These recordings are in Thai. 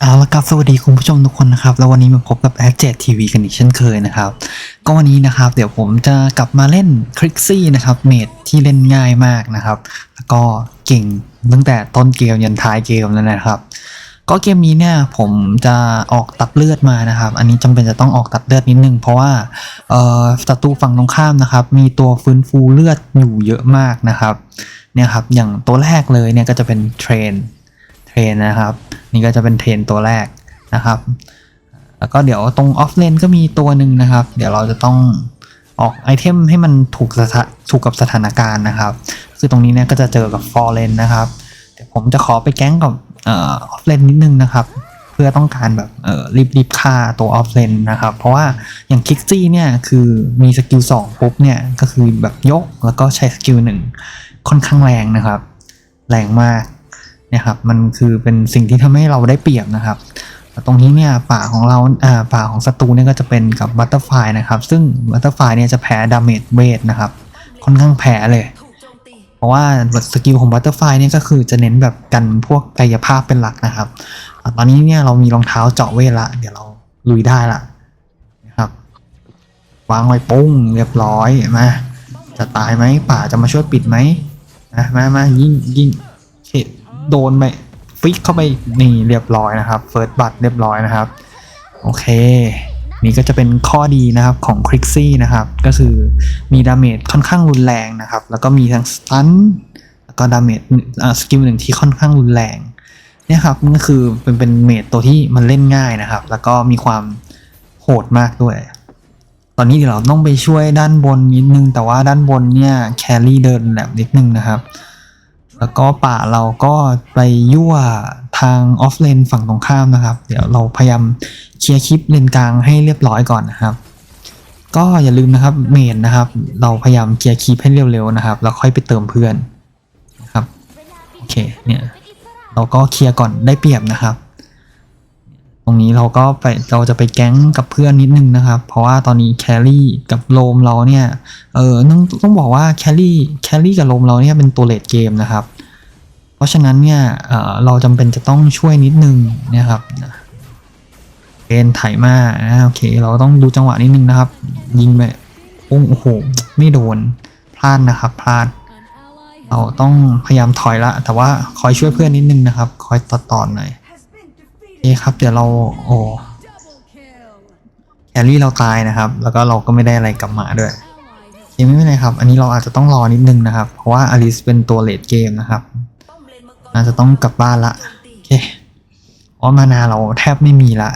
เอาละครับสวัสดีคุณผู้ชมทุกคนนะครับแล้ววันนี้มาพบกับแอดเจ็ทีวีกันอีกเช่นเคยนะครับ ก็วันนี้นะครับ เดี๋ยวผมจะกลับมาเล่นคลิกซี่นะครับเมดที่เล่นง่ายมากนะครับ แล้วก็เก่งตั้งแต่ต้นเกมยันท้ายเกมแล้วนะครับ ก็เกมนี้เนี่ยผมจะออกตัดเลือดมานะครับ อันนี้จำเป็นจะต้องออกตัดเลือดนิดนึง เพราะว่าศัตรูฝั่งตรงข้ามนะครับ มีตัวฟื้นฟูเลือดอยู่เยอะมากนะครับเนี่ยครับอย่างตัวแรกเลยเนี่ยก็จะเป็นเทรนเทรนนะครับ นี่ก็จะเป็นเทรนตัวแรกนะครับ แล้วก็เดี๋ยวตรงออฟเลนก็มีตัวหนึ่งนะครับ เดี๋ยวเราจะต้องออกไอเทมให้มันถูกสถถูกกับสถานการณ์นะครับ คือตรงนี้เนี่ยก็จะเจอกับฟอร์เรนนะครับ เดี๋ยวผมจะขอไปแก๊งกับ เออฟเลนนิดนึงนะครับ เพื่อต้องการแบบเออรีบรีบฆ่าตัวออฟเลนนะครับ เพราะว่าอย่างคิกซี่เนี่ยคือมีสกิลสองปุ๊บเนี่ยก็คือแบบยกแล้วก็ใช้สกิลหนึ่งค่อนข้างแรงนะครับ แรงมากนี่ยครับมันคือเป็นสิ่งที่ทำให้เราได้เปรียบนะครับตรงนี้เนี่ยป่าของเราอ่าป่าของศัตรูเนี่ยก็จะเป็นกับบัตเตอร์ไฟนะครับ ซึ่งบัตเตอร์ไฟเนี่ยจะแพ้ดาเมจเวทนะครับ ค่อนข้างแพ้เลย ราะว่าสกิลของบัตเตอร์ไฟเนี่ยก็คือจะเน้นแบบกันพวกกายภาพเป็นหลักนะครับ ตอนนี้เนี่ยเรามีรองเท้าเจาะเวทละ เดี๋ยวเราลุยได้ละนะครับ วางไว้ปุ้งเรียบร้อยมาจะตายไหมป่าจะมาช่วยปิดไหมมามามายิงยิงโอเคโดนไปฟิกเข้าไปนี่เรียบร้อยนะครับเฟิร์สบัตเรียบร้อยนะครับ โอเค นี่ก็จะเป็นข้อดีนะครับของคริกซี่นะครับ ก็คือมีดาเมจค่อนข้างรุนแรงนะครับ แล้วก็มีทั้งสตันแล้วก็ดาเมจสกิลหนึ่งที่ค่อนข้างรุนแรงเนี่ยครับก็คือเป็นเป็นเมจตัวที่มันเล่นง่ายนะครับ แล้วก็มีความโหดมากด้วย ตอนนี้เดี๋ยวเราต้องไปช่วยด้านบนนิดนึง แต่ว่าด้านบนเนี่ยแครี่เดินแหลมนิดนึงนะครับ แล้วก็ป่าเราก็ไปยั่วทางออฟเลนฝั่งตรงข้ามนะครับ เดี๋ยวเราพยายาม เคลียร์คลิปเลนกลางให้เรียบร้อยก่อนนะครับ ก็อย่าลืมนะครับเมนนะครับ เราพยายามเคลียร์คลิปให้เร็วๆนะครับ แล้วค่อยไปเติมเพื่อนนะครับโอเคเนี่ยเราก็เคลียร์ก่อนได้เปรียบนะครับ ตรงนี้เราก็ไปเราจะไปแก๊งกับเพื่อนนิดนึงนะครับ เพราะว่าตอนนี้แครี่กับโลมเราเนี่ยเออต้องต้องบอกว่าแครี่แครี่กับโลมเราเนี่ยเป็นตัวเลดเกมนะครับ เพราะฉะนั้นเนี่ยเออเราจำเป็นจะต้องช่วยนิดนึงนะครับ เป็นไถมานะโอเค เราต้องดูจังหวะนิดนึงนะครับ ยิงไปโอ้โอ้โหไม่โดนพลาดนะครับพลาด เราต้องพยายามถอยละ แต่ว่าคอยช่วยเพื่อนนิดนึงนะครับ คอยต่อต่อนหน่อยโอเคครับ เดี๋ยวเราโอ้แครี่เราตายนะครับ แล้วก็เราก็ไม่ได้อะไรกลับมาด้วยโอเคไม่เป็นไรครับ อันนี้เราอาจจะต้องรอนิดนึงนะครับ เพราะว่าอลิสเป็นตัวเลดเกมนะครับน่าจะต้องกลับบ้านละ โอเคเพราะมานาเราแทบไม่มีละ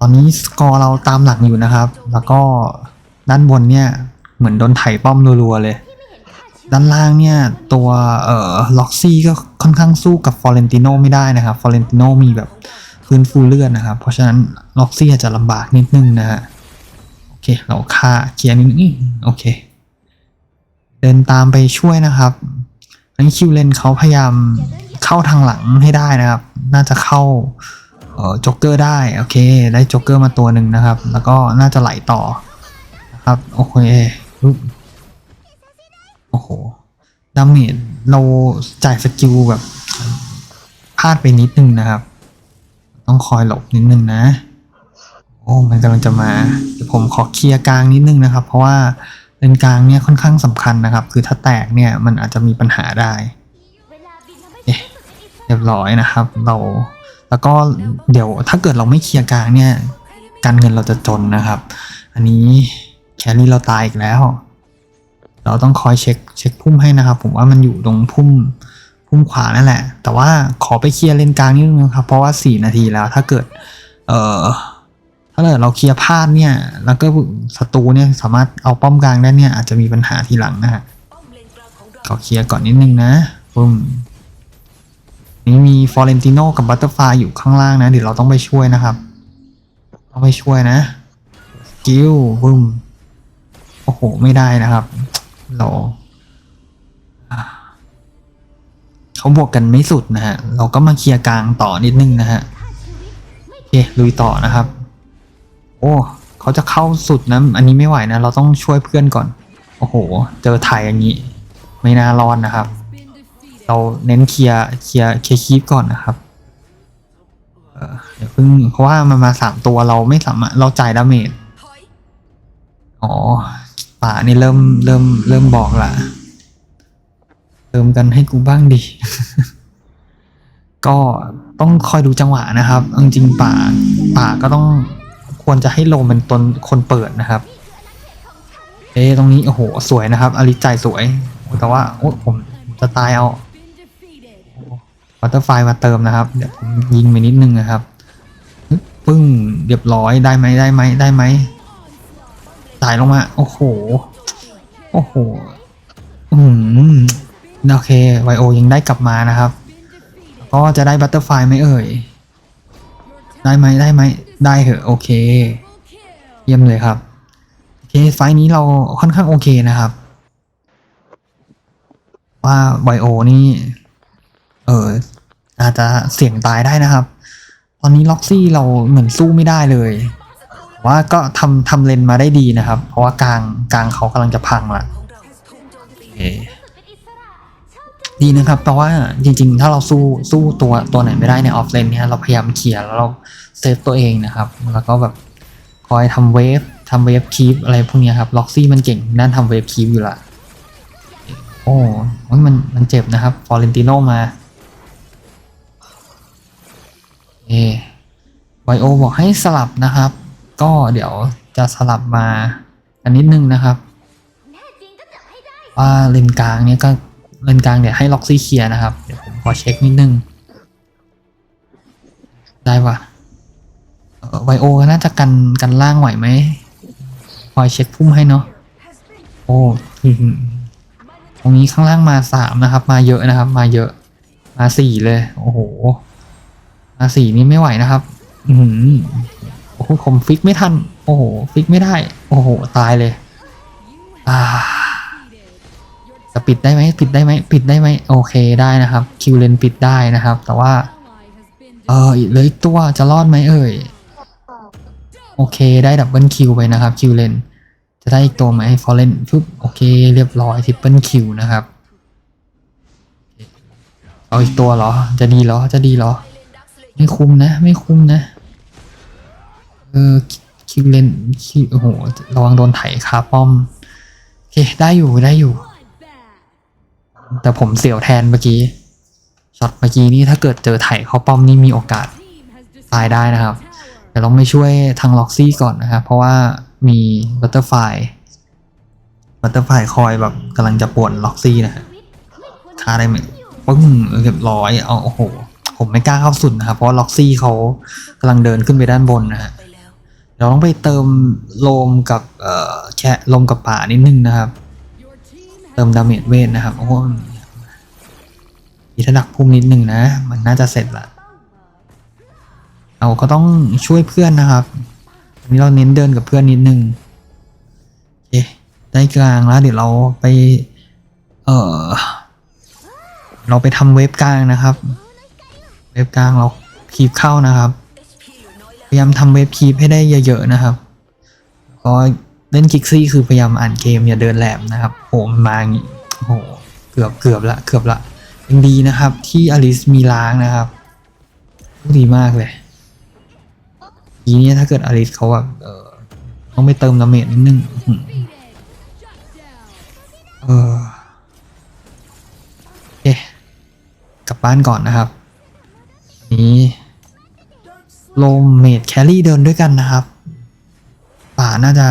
ตอนนี้สกอร์เราตามหลังอยู่นะครับ แล้วก็ด้านบนเนี่ยเหมือนโดนไถป้อมรัวๆเลย ด้านล่างเนี่ยตัวเอ่อล็อกซี่ก็ค่อนข้างสู้กับฟอเรนติโนไม่ได้นะครับฟอเรนติโนมีแบบฟื้นฟูเลือดนะครับ เพราะฉะนั้นล็อกซี่อาจจะลำบากนิดนึงนะฮะโอเคเราฆ่าเคลียร์นิดนึงโอเค เดินตามไปช่วยนะครับอันนี้คิวเลนเขาพยายามเข้าทางหลังให้ได้นะครับ น่าจะเข้า จ็อกเกอร์ได้โอเคได้จ็อกเกอร์มาตัวหนึ่งนะครับ แล้วก็น่าจะไหลต่อนะครับโอเคโอ้โหดาเมจเราจ่ายสกิลแบบพลาดไปนิดนึงนะครับ ต้องคอยหลบนิดนึงนะ โอ้มันกำลังจะมาเดี๋ยวผมขอเคลียร์กลางนิดนึงนะครับ เพราะว่าเลนกลางเนี่ยค่อนข้างสำคัญนะครับ คือถ้าแตกเนี่ยมันอาจจะมีปัญหาได้เเรียบร้อยนะครับ เรา แล้วก็เดี๋ยวถ้าเกิดเราไม่เคลียร์กลางเนี่ย การเงินเราจะจนนะครับ อันนี้แครี่เราตายอีกแล้ว เราต้องคอยเช็คเช็คพุ่มให้นะครับ ผมว่ามันอยู่ตรงพุ่มพุ่มขวานั่นแหละ แต่ว่าขอไปเคลียร์เลนกลางนิดนึงครับ เพราะว่าสี่นาทีแล้วถ้าเกิด เอ่อถ้าเกิดเราเคลียร์พลาดเนี่ย แล้วก็ศัตรูเนี่ยสามารถเอาป้อมกลางได้เนี่ยอาจจะมีปัญหาทีหลังนะฮะขอเคลียร์ก่อนนิดนึงนะปุ้ม นี่มีฟอเรนติโนกับบัตเตอร์ฟลายอยู่ข้างล่างนะ เดี๋ยวเราต้องไปช่วยนะครับต้องไปช่วยนะสกิลปุ้มโอ้โห ไม่ได้นะครับเราอ่าเขาบวกกันไม่สุดนะฮะ เราก็มาเคลียร์กลางต่อนิดนึงนะฮะโอเคลุยต่อนะครับ โอ้เขาจะเข้าสุดนะ อันนี้ไม่ไหวนะ เราต้องช่วยเพื่อนก่อน โอ้โห เจอถ่ายอย่างนี้ ไม่น่ารอดนะครับ เราเน้นเคลียร์เคลียร์เคลียร์คีปก่อนนะครับเดี๋ยวเพิ่งเพราะว่ามันมาสามตัวเราไม่สามารถเราจ่ายดาเมจอ๋อป่านี่เริ่มเริ่มเริ่มบอกละเติมกันให้กูบ้างดิก็ต้องคอยดูจังหวะนะครับจริงๆป่าป่าก็ต้องควรจะให้ลมเป็นตนคนเปิดนะครับ เอ๊ะตรงนี้โอ้โหสวยนะครับอลิจ่ายสวย แต่ว่าโอ้ผมจะตายเอา วัตเตอร์ไฟมาเติมนะครับ เดี๋ยวผมยิงไปนิดนึงนะครับ ปึ้งเรียบร้อยได้ไหมได้ไหมได้ไหมตายลงมา โอ้โห โอ้โห อืม โอเค ไวโอยังได้กลับมานะครับ ก็จะได้บัตเตอร์ไฟไหมเอ่ย ได้ไหมได้ไหม ได้เหอะ โอเค เยี่ยมเลยครับโอเคไฟนี้เราค่อนข้างโอเคนะครับ ว่าไบโอนี่ เอออาจจะเสี่ยงตายได้นะครับ ตอนนี้ล็อกซี่เราเหมือนสู้ไม่ได้เลยแต่ว่าก็ทำทำเลนมาได้ดีนะครับ เพราะว่ากลางกลางเขากำลังจะพังละโอเคดีนะครับแปลว่าจริงๆ ถ้าเราสู้สู้ตัวตัวไหนไม่ได้ในออฟเลนเนี่ยเราพยายามเคลียร์แล้วเราเซฟตัวเองนะครับ แล้วก็แบบคอยทำเวฟทำเวฟคีปอะไรพวกเนี้ยครับล็อกซี่มันเก่งด้านทำเวฟคีปอยู่ละโอ้โอ้ยมันมันเจ็บนะครับฟอร์เรนติโนมา ไวโอบอกให้สลับนะครับ ก็เดี๋ยวจะสลับมาอันนิดนึงนะครับว่าเลนกลางเนี้ยก็เลนกลางเดี๋ยวให้ล็อกซี่เคลียร์นะครับ เดี๋ยวผมขอเช็คนิดนึง ได้ปะไวโอน่าจะกันกันล่างไหวไหมคอยเช็คพุ่มให้เนาะโอ้อื้อหือตรงนี้ข้างล่างมาสามนะครับ มาเยอะนะครับ มาเยอะ มาสี่เลย โอ้โห มาสี่นี่ไม่ไหวนะครับ อือหือโอ้โหผมฟิกไม่ทัน โอ้โห ฟิกไม่ได้ โอ้โห ตายเลย อ่า จะปิดได้ไหมปิดได้ไหมปิดได้ไหมโอเคได้นะครับ คิวเลนปิดได้นะครับ แต่ว่า เออเหลืออีกตัวจะรอดไหมเอ่ย โอเคได้ดับเบิลคิวไปนะครับ คิวเลน จะได้อีกตัวไหมฟอร์เรนปุ๊บโอเค เรียบร้อยทริปเปิลคิวนะครับ เอาอีกตัวเหรอ จะดีเหรอ จะดีเหรอ ไม่คุ้มนะ ไม่คุ้มนะ เออคิวเลนคิวโอ้โหระวังโดนไถคาป้อม โอเค ได้อยู่ได้อยู่ แต่ผมเสียวแทนเมื่อกี้ช็อตเมื่อกี้นี่ถ้าเกิดเจอไถเข้าป้อมนี่มีโอกาสตายได้นะครับเดี๋ยวเราไม่ช่วยทางล็อกซี่ก่อนนะครับ เพราะว่ามีบัตเตอร์ไฟบัตเตอร์ไฟคอยแบบกำลังจะป่วนล็อกซี่นะฮะฆ่าได้ไหมปึ้งเรียบร้อยเอาโอ้โห ผมไม่กล้าเข้าสุดนะครับเพราะล็อกซี่เขากำลังเดินขึ้นไปด้านบนนะฮะเราต้องไปเติมโลมกับเอ่อแค่ลมกับป่านิดนึงนะครับ เติมดาเมจเวทนะครับโอ้โหมีถ้าดักพุ่มนิดนึงนะ มันน่าจะเสร็จละเราก็ต้องช่วยเพื่อนนะครับอันนี้เราเน้นเดินกับเพื่อนนิดนึงโอเคได้กลางแล้ว เดี๋ยวเราไป เออเราไปทำเว็บกลางนะครับ เว็บกลางเราคีบเข้านะครับ พยายามทำเว็บคีบให้ได้เยอะๆนะครับ ก็เล่นกิกซี่คือพยายามอ่านเกมอย่าเดินแหลมนะครับโหมมาอย่างงี้โอ้โหเกือบเกือบละเกือบละยังดีนะครับ ที่อลิสมีล้างนะครับดีมากเลยทีนี้ถ้าเกิดอลิสเขาแบบเออต้องไปเติมดาเมจนิดนึงอื้ออเออโอเคกลับบ้านก่อนนะครับ นี้โลมเมดแครี่เดินด้วยกันนะครับ ป่าน่าจะ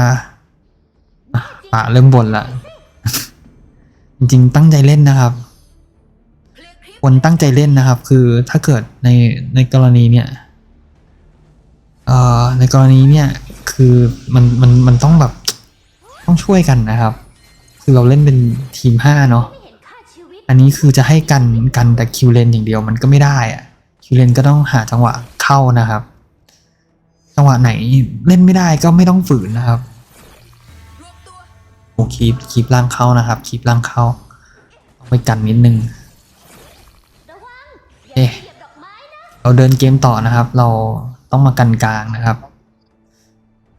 ป่าเริ่มบ่นละจริงๆตั้งใจเล่นนะครับควรตั้งใจเล่นนะครับ คือถ้าเกิดในในกรณีเนี่ยเอ่อในกรณีเนี่ยคือมันมันมันต้องแบบต้องช่วยกันนะครับ คือเราเล่นเป็นทีมห้าเนาะอันนี้คือจะให้กันกันแต่คิวเลนอย่างเดียวมันก็ไม่ได้อะ คิเลนก็ต้องหาจังหวะเข้านะครับ จังหวะไหนเล่นไม่ได้ก็ไม่ต้องฝืนนะครับโอคีบคีบล่างเข้านะครับคีบล่างเข้าต้องไปกันนิดนึงเอ๊ะเราเดินเกมต่อนะครับ เราต้องมากันกลางนะครับ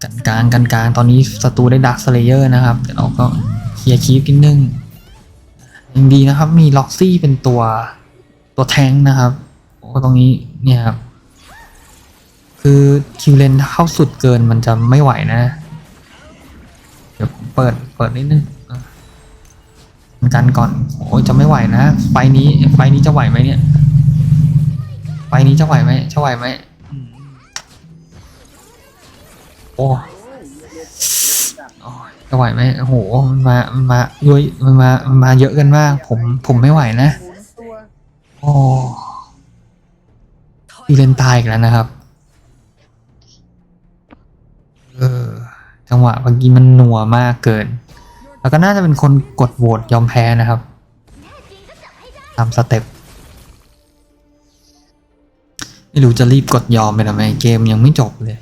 กันกลางกันกลางตอนนี้ศัตรูได้ดักสเลเยอร์นะครับเดี๋ยวเราก็เคลียร์คีบนิดนึงยังดีนะครับ มีล็อกซี่เป็นตัวตัวแทงนะครับ โอ้ตรงนี้เนี่ยครับ คือคิวเลนเข้าสุดเกินมันจะไม่ไหวนะ เดี๋ยวเปิดเปิดนิดนึงอะกันก่อน โอ้ยจะไม่ไหวนะไฟนี้ไฟนี้จะไหวไหมเนี่ยไฟนี้จะไหวไหมจะไหวไหมโอ้จะไหวไหมโอ้โหมันมามันมาด้วยมันมามันมาเยอะกันมาก ผมผมไม่ไหวนะ โอ้ คิวเลนตายอีกแล้วนะครับ เออ จังหวะเมื่อกี้มันหนัวมากเกิน แล้วก็น่าจะเป็นคนกดโหวตยอมแพ้นะครับตามสเต็ปไม่รู้จะรีบกดยอมไปทำไมเกมยังไม่จบเลย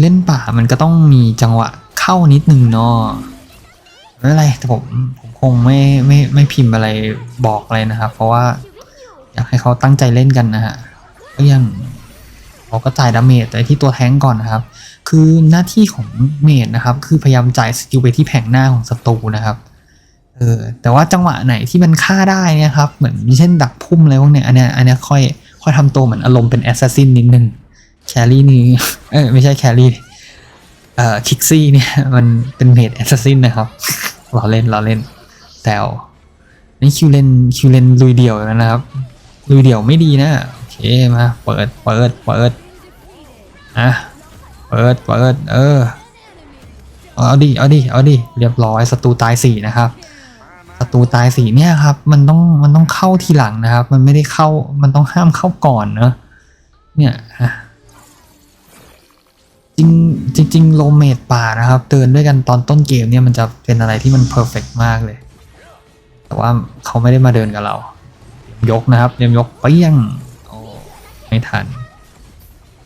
เล่นป่ามันก็ต้องมีจังหวะเข้านิดนึงเนาะ ไม่เป็นไรแต่ผมผมคงไม่ไม่ไม่พิมพ์อะไรบอกอะไรนะครับ เพราะว่า อยากให้เขาตั้งใจเล่นกันนะฮะก็ยังเราก็จ่ายดาเมจแต่ที่ตัวแท้งก่อนนะครับ คือหน้าที่ของเมจนะครับ คือพยายามจ่ายสกิลไปที่แผงหน้าของศัตรูนะครับเออแต่ว่าจังหวะไหนที่มันฆ่าได้นี่ยครับ เหมือนเช่นดักพุ่มอะไรพวกเนี้ยอันเนี้ยอันเนี้ยค่อยค่อยทำตัวเหมือนอารมณ์เป็นแอสซัสซินนิดนึงแครี่นี่เออไม่ใช่แครี่ เอ่อคิกซี่เนี่ยมันเป็นเมจแอสซัสซินนะครับเราเล่นเราเล่นแต่นี่คิวเลนคิวเลนลุยเดี่ยวแล้วนะครับลุยเดี่ยวไม่ดีนะโอเคมาเปิดเปิดเปิดอะเปิดเปิดเออเอาดิเอาดิเอาดิเรียบร้อยศัตรูตายสี่นะครับศัตรูตายสี่เนี่ยครับ มันต้องมันต้องเข้าทีหลังนะครับ มันไม่ได้เข้ามันต้องห้ามเข้าก่อนเนอะเนี่ยอะ ริงๆโลเมดป่านะครับเตือนด้วยกันตอนต้นเกมเนี่ยมันจะเป็นอะไรที่มันเพอร์เฟกมากเลย แต่ว่าเขาไม่ได้มาเดินกับเรา ยกนะครับเรียมยกเปี้ยงโอ้ไม่ทัน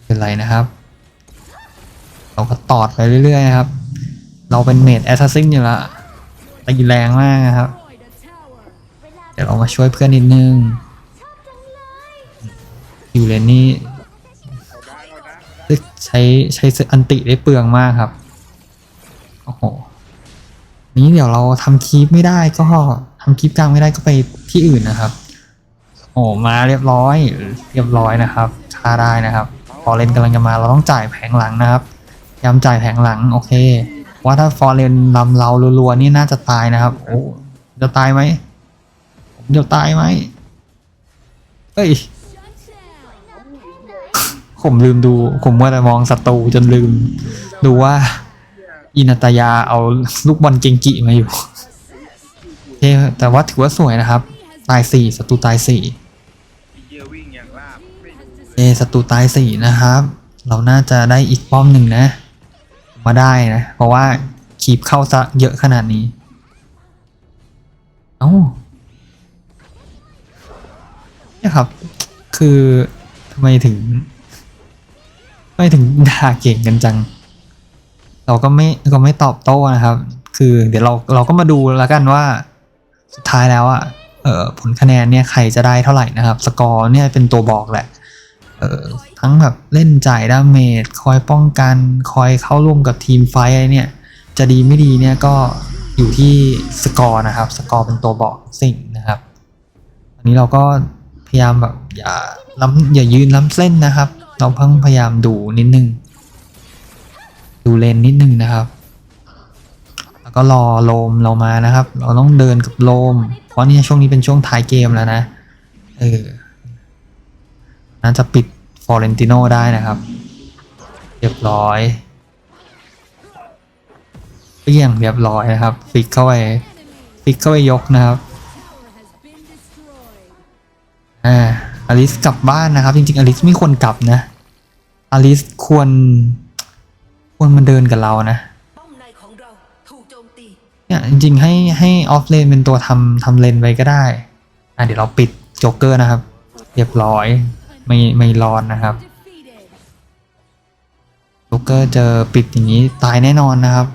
เป็นไรนะครับ เราก็ตอดไปเรื่อยๆนะครับ เราเป็นเมดแอสซัสซินอยู่ละตีแรงมากนะครับ เดี๋ยวเรามาช่วยเพื่อนนิดนึงอยู่เลนนี่ ใช้ใช้อันติได้เปลืองมากครับ โอ้โห นี้เดี๋ยวเราทำคีปไม่ได้ก็ทำคีปกลางไม่ได้ก็ไปที่อื่นนะครับโอ้มาเรียบร้อย เรียบร้อยนะครับคาได้นะครับ ฟอร์เรนกำลังจะมาเราต้องจ่ายแผงหลังนะครับยามจ่ายแผงหลัง โอเค ว่าถ้าฟอร์เรนลำเรารัวๆนี่น่าจะตายนะครับ โอ้จะตายไหมผมจะตายไหมเฮ้ย ผมลืมดู ผมว่าแต่มองศัตรูจนลืม ดูว่า อินาตายาเอาลูกบอลเกงกิมาอยู่โอเคแต่ว่าถือว่าสวยนะครับ ตายสี่ศัตรูตายสี่เอศัตรูตายสี่นะครับ เราน่าจะได้อีกป้อมหนึ่งนะ มาได้นะ เพราะว่าคีบเข้าซะเยอะขนาดนี้ เอ้าเนี่ยครับ คือทำไมถึง ไม่ถึงด่าเก่งกันจัง เราก็ไม่ก็ไม่ตอบโต้นะครับ คือเดี๋ยวเราเราก็มาดูแล้วกันว่า สุดท้ายแล้วอะเอ่อผลคะแนนเนี่ยใครจะได้เท่าไหร่นะครับ สกอร์เนี่ยเป็นตัวบอกแหละเออทั้งแบบเล่นจ่ายดาเมจคอยป้องกันคอยเข้าร่วมกับทีมไฟอะไรเนี่ย จะดีไม่ดีเนี่ยก็อยู่ที่สกอร์นะครับ สกอร์เป็นตัวบอกสิ่งนะครับ อันนี้เราก็พยายามแบบอย่าล้ำอย่ายืนล้ำเส้นนะครับ เราเพิ่งพยายามดูนิดนึง ดูเลนนิดนึงนะครับ แล้วก็รอโลมเรามานะครับ เราต้องเดินกับโลม เพราะนี่ช่วงนี้เป็นช่วงท้ายเกมแล้วนะ เออ น่าจะปิดฟอเรนติโนได้นะครับ เรียบร้อยเปรี้ยงเรียบร้อยนะครับ ฟิกเข้าไป ฟิกเข้าไปยกนะครับ อ่าอลิสกลับบ้านนะครับ จริงๆอลิสไม่ควรกลับนะ อลิสควร ควรมาเดินกับเรานะเนี่ยจริงๆให้ให้ออฟเลนเป็นตัวทำทำเลนไว้ก็ได้ อะเดี๋ยวเราปิดโจ๊กเกอร์นะครับ เรียบร้อยไม่ไม่รอนนะครับโจ๊กเกอร์เจอปิดอย่างนี้ตายแน่นอนนะครับ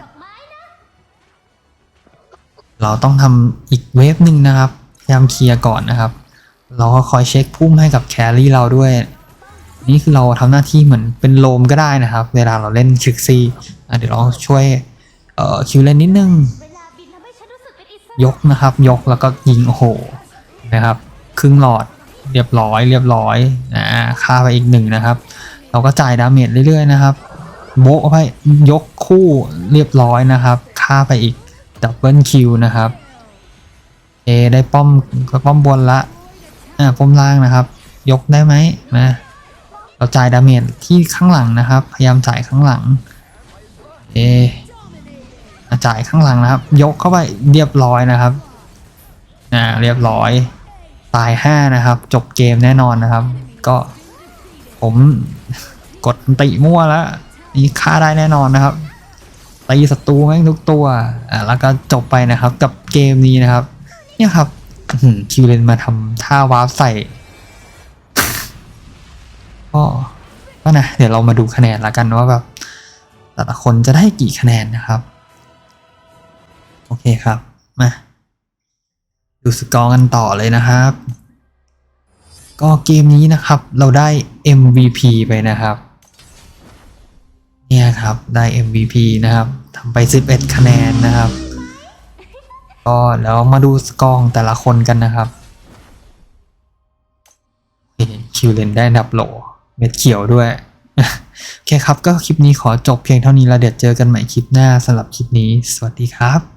เราต้องทำอีกเวฟหนึ่งนะครับพยายามเคลียร์ก่อนนะครับ เราก็คอยเช็คพุ่มให้กับแครี่เราด้วย นี่คือเราทำหน้าที่เหมือนเป็นโลมก็ได้นะครับ เวลาเราเล่นชิกซี่เดี๋ยวเราช่วยคิวเล่นนิดนึง ยกนะครับ ยกแล้วก็ยิงโอ้โหนะครับ ครึ่งหลอดเรียบร้อย เรียบร้อยอ่าค่าไปอีกหนึ่งนะครับ เราก็จ่ายดาเมจเรื่อยๆนะครับโบะไปยกคู่เรียบร้อยนะครับค่าไปอีกดับเบิลคิวนะครับเอได้ป้อมป้อมบนละอ่าป้อมล่างนะครับ ยกได้ไหมนะ เราจ่ายดาเมจที่ข้างหลังนะครับ พยายามจ่ายข้างหลัง เอจ่ายข้างหลังนะครับ ยกเข้าไปเรียบร้อยนะครับอ่าเรียบร้อย ตายห้านะครับ จบเกมแน่นอนนะครับ ก็ผมกดติมั่วแล้วนี่ฆ่าได้แน่นอนนะครับตีศัตรูแม่งทุกตัวอ่าแล้วก็จบไปนะครับ กับเกมนี้นะครับ เนี่ยครับคิวเลนมาทำท่าวาร์ปใส่ ก็ก็นะเดี๋ยวเรามาดูคะแนนละกันว่าแบบแต่ละคนจะได้กี่คะแนนนะครับ โอเคครับมาดูสกอร์กันต่อเลยนะครับ ก็เกมนี้นะครับเราได้ MVP ไปนะครับเนี่ยครับได้ MVP นะครับทำไป 11 คะแนนนะครับ ก็แล้วมาดูสกอร์ของแต่ละคนกันนะครับคิวเลนได้นดับโหล เม็ดเขียวด้วย โอเคครับก็คลิปนี้ขอจบเพียงเท่านี้แล้วเดี๋ยวเจอกันใหม่คลิปหน้าสำหรับคลิปนี้ สวัสดีครับ